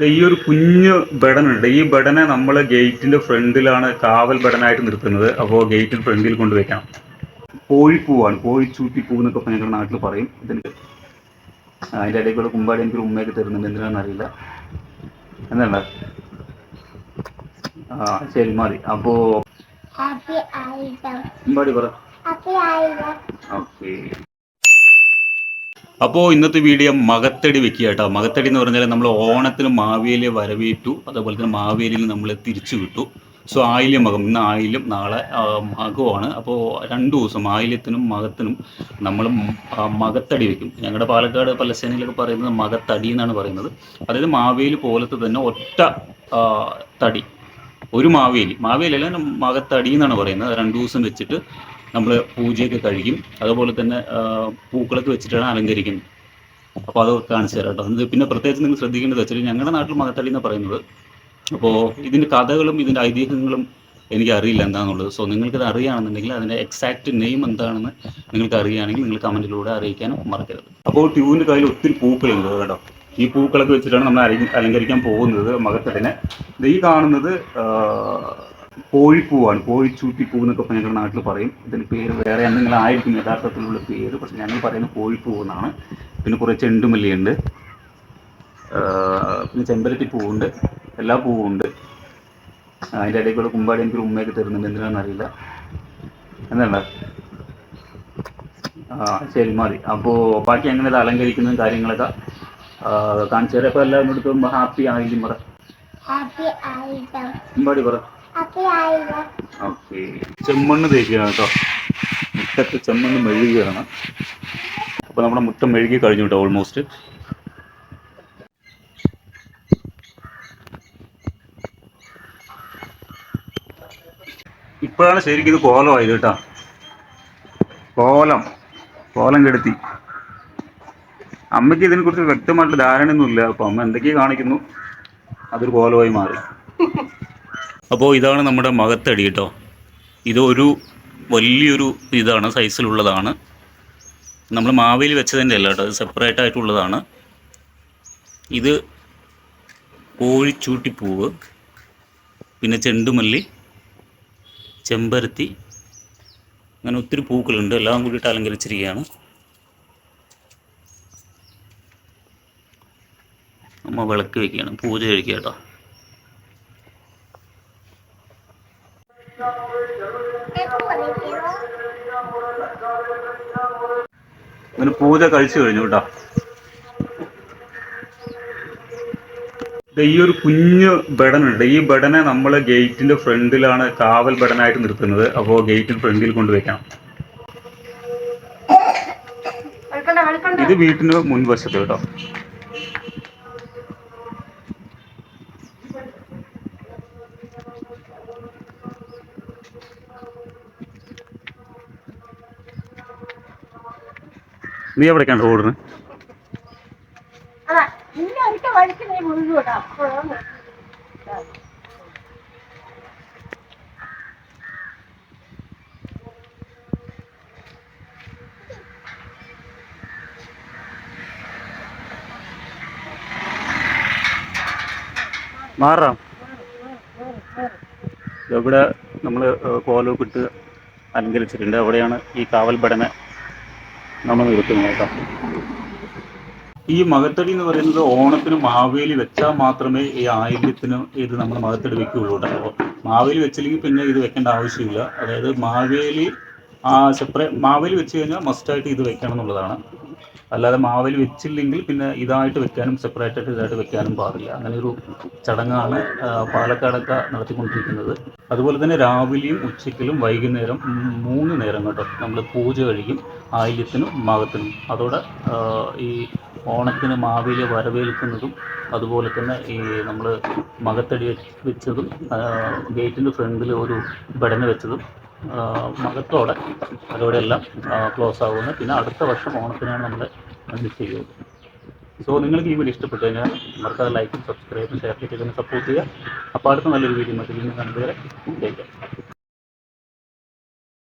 ഈ ഒരു കുഞ്ഞു ബടനുണ്ട് ഈ ബടനെ നമ്മൾ ഗേറ്റിന്റെ ഫ്രണ്ടിലാണ് കാവൽ ബടനായിട്ട് നിർത്തുന്നത്. അപ്പോൾ ഗേറ്റിന്റെ ഫ്രണ്ടിൽ കൊണ്ട് വെക്കണം. കോഴിപ്പൂവാണ് കോഴിച്ചൂട്ടിപ്പൂ എന്നൊക്കെ ഇപ്പൊ ഞങ്ങളുടെ നാട്ടിൽ പറയും. ഇതിന് അതിന്റെ ഇടയ്ക്കുള്ള ഇടയിൽ കൂടെ കുമ്പാടി എനിക്ക് ഉമ്മയൊക്കെ തരുന്നുണ്ട്. എന്തിനാണെന്ന് അറിയില്ല. എന്താണ് ആ ശരി മതി. അപ്പോ കുമ്പാടി പറ. ഓക്കെ. അപ്പോൾ ഇന്നത്തെ വീഡിയോ മകത്തടി വെക്കുക കേട്ടോ. മകത്തടി എന്ന് പറഞ്ഞാൽ നമ്മൾ ഓണത്തിന് മാവേലിയെ വരവേറ്റു. അതേപോലെ തന്നെ മാവേലിയിൽ നമ്മൾ തിരിച്ചു വിട്ടു. സോ ആയില്യം മകം. ഇന്ന് ആയില്യം നാളെ മകമാണ് അപ്പോൾ രണ്ട് ദിവസം ആയില്യത്തിനും മകത്തിനും നമ്മൾ മകത്തടി വെക്കും. ഞങ്ങളുടെ പാലക്കാട് പലസേനയിലൊക്കെ പറയുന്നത് മകത്തടി എന്നാണ് പറയുന്നത്. അതായത് മാവേലി പോലത്തെ തന്നെ ഒറ്റ തടി. ഒരു മാവേലി. മാവേലി അല്ല മകത്തടി എന്നാണ് പറയുന്നത്. രണ്ട് ദിവസം വെച്ചിട്ട് നമ്മൾ പൂജയൊക്കെ കഴിക്കും. അതുപോലെ തന്നെ പൂക്കളൊക്കെ വെച്ചിട്ടാണ് അലങ്കരിക്കുന്നത്. അപ്പോൾ അത് കാണിച്ചു തരാം കേട്ടോ. പിന്നെ പ്രത്യേകിച്ച് നിങ്ങൾ ശ്രദ്ധിക്കേണ്ടത് വെച്ചാൽ ഞങ്ങളുടെ നാട്ടിൽ മകത്തള്ളി എന്ന് പറയുന്നത്. അപ്പോൾ ഇതിന്റെ കഥകളും ഇതിന്റെ ഐതിഹ്യങ്ങളും എനിക്ക് അറിയില്ല എന്താണെന്നുള്ളത് സോ നിങ്ങൾക്കത് അറിയുകയാണെന്നുണ്ടെങ്കിൽ അതിന്റെ എക്സാക്റ്റ് നെയിം എന്താണെന്ന് നിങ്ങൾക്ക് അറിയുകയാണെങ്കിൽ നിങ്ങൾ കമന്റിലൂടെ അറിയിക്കാനും മറക്കരുത്. അപ്പോൾ ട്യൂവിന്റെ കയ്യിൽ ഒത്തിരി പൂക്കളുണ്ട് കേട്ടോ. ഈ പൂക്കളൊക്കെ വെച്ചിട്ടാണ് നമ്മൾ അലങ്കരിക്കാൻ പോകുന്നത് മകത്തടിനെ ഇത് ഈ കാണുന്നത് കോഴിപ്പൂവാണ് കോഴിച്ചൂട്ടിപ്പൂ എന്നൊക്കെ ഞങ്ങളുടെ നാട്ടിൽ പറയും. ഇതിന് പേര് വേറെ എന്തെങ്കിലും ആയിരിക്കും യഥാർത്ഥത്തിലുള്ള പേര്. പക്ഷെ ഞങ്ങൾ പറയുന്നത് കോഴിപ്പൂ എന്നാണ് പിന്നെ കുറേ ചെണ്ടുമല്ലിയുണ്ട്. ഉണ്ട് പിന്നെ ചെമ്പരത്തി പൂവുണ്ട്. എല്ലാ പൂവും ഉണ്ട്. അതിന്റെ ഇടയിൽ കൂടെ കുമ്പാടി എനിക്ക് ഉമ്മയൊക്കെ തരുന്നുണ്ട്. എന്തിനാണെന്ന് അറിയില്ല. ആ ശരി മതി. അപ്പോൾ ബാക്കി അങ്ങനെ ഇത് അലങ്കരിക്കുന്നതും കാര്യങ്ങളൊക്കെ കാണിച്ചു തരാം. അപ്പോൾ എല്ലാവരും എടുത്ത് ഹാപ്പി ആയിരിക്കും പറ. കുമ്പാടി പറ. ഓക്കെ. ചെമ്മണ്ണ് തേക്കുക കേട്ടോ. മുട്ടത്ത് ചെമ്മണ്ണ് മെഴുകുകയാണ്. അപ്പോൾ നമ്മുടെ മുട്ട മെഴുകി കഴിഞ്ഞു കേട്ടോ ഓൾമോസ്റ്റ് ഇപ്പോഴാണ് ശരിക്കും ഇത് കോലമായത് കേട്ടോ. കോലം. കോലം കെടുത്തി. അമ്മയ്ക്ക് ഇതിനെക്കുറിച്ച് വ്യക്തമായിട്ട് ധാരണയൊന്നുമില്ല. അപ്പോൾ അമ്മ എന്തൊക്കെയോ കാണിക്കുന്നു. അതൊരു കോലമായി മാറി. അപ്പോൾ ഇതാണ് നമ്മുടെ മകത്തടി കേട്ടോ. ഇതൊരു വലിയൊരു ഇതാണ് സൈസിലുള്ളതാണ്. നമ്മൾ മാവേൽ വെച്ചതിന്റെ അല്ല കേട്ടോ അത് സെപ്പറേറ്റ് ആയിട്ടുള്ളതാണ്. ഇത് കോഴിച്ചൂട്ടിപ്പൂവ് പിന്നെ ചെണ്ടുമല്ലി ചെമ്പരത്തി അങ്ങനെ ഒത്തിരി പൂക്കളുണ്ട്. എല്ലാം കൂടിയിട്ട് അലങ്കരിച്ചിരിക്കുകയാണ്. അമ്മ വിളക്ക് വയ്ക്കുകയാണ് പൂജ കഴിക്കുക കേട്ടോ. അങ്ങനെ പൂജ കഴിച്ചു കഴിഞ്ഞു കേട്ടോ. ഈ ഒരു കുഞ്ഞു ബടനുണ്ട് ഈ ബടനെ നമ്മൾ ഗേറ്റിന്റെ ഫ്രണ്ടിലാണ് കാവൽ ബടനായിട്ട് നിർത്തുന്നത്. അപ്പോൾ ഗേറ്റിന് ഫ്രണ്ടിൽ കൊണ്ടുവയ്ക്കണം ഇത് വീട്ടിന് മുൻവശത്ത് കേട്ടോ. നീ എവിടേക്കാണ് അപ്പോഴാണ് മാറാം. ഇവിടെ നമ്മൾ കോലോ ഇട്ട് അലങ്കരിച്ചിട്ടുണ്ട്. അവിടെയാണ് ഈ കാവൽ ബടനെ നമ്മൾ നിർത്തുന്നത് കേട്ടോ ഈ മകത്തടി എന്ന് പറയുന്നത് ഓണത്തിന് മാവേലി വെച്ചാൽ മാത്രമേ ഈ ആയില്യത്തിന് ഇത് നമ്മൾ മകത്തടി വെക്കുകയുള്ളൂ കേട്ടോ. മാവേലി വെച്ചില്ലെങ്കിൽ പിന്നെ ഇത് വെക്കേണ്ട ആവശ്യമില്ല. അതായത് മാവേലി ആ സെപ്പറേ മാവിൽ വെച്ച് കഴിഞ്ഞാൽ മസ്റ്റായിട്ട് ഇത് വെക്കണം എന്നുള്ളതാണ്. അല്ലാതെ മാവിൽ വെച്ചില്ലെങ്കിൽ പിന്നെ ഇതായിട്ട് വെക്കാനും സെപ്പറേറ്റ് ആയിട്ട് ഇതായിട്ട് വെക്കാനും പാടില്ല. അങ്ങനെ ഒരു ചടങ്ങാണ് പാലക്കാടൊക്കെ നടത്തിക്കൊണ്ടിരിക്കുന്നത്. അതുപോലെ തന്നെ രാവിലെയും ഉച്ചയ്ക്കലും വൈകുന്നേരം മൂന്ന് നേരം കേട്ടോ നമ്മൾ പൂജ കഴിക്കും ആയില്യത്തിനും മകത്തിനും അതോടെ ഈ ഓണത്തിന് മാവേലിയെ വരവേൽക്കുന്നതും അതുപോലെ തന്നെ ഈ നമ്മൾ മകത്തടി വെച്ചതും ഗേറ്റിന്റെ ഫ്രണ്ടിൽ ഒരു ബടന വെച്ചതും മകത്തോടെ അതോടെയെല്ലാം ക്ലോസ് ആകുന്നത് പിന്നെ അടുത്ത വർഷം ഓണത്തിനാണ് നമ്മൾ അത് ചെയ്യുന്നത് സോ നിങ്ങൾക്ക് ഈ വീഡിയോ ഇഷ്ടപ്പെട്ടു കഴിഞ്ഞാൽ മറക്കാതെ ലൈക്കും സബ്സ്ക്രൈബും ഷെയർ ചെയ്ത് സപ്പോർട്ട് ചെയ്യുക. അപ്പോൾ അടുത്ത നല്ലൊരു വീഡിയോ മറ്റൊരു കണ്ടുവരെ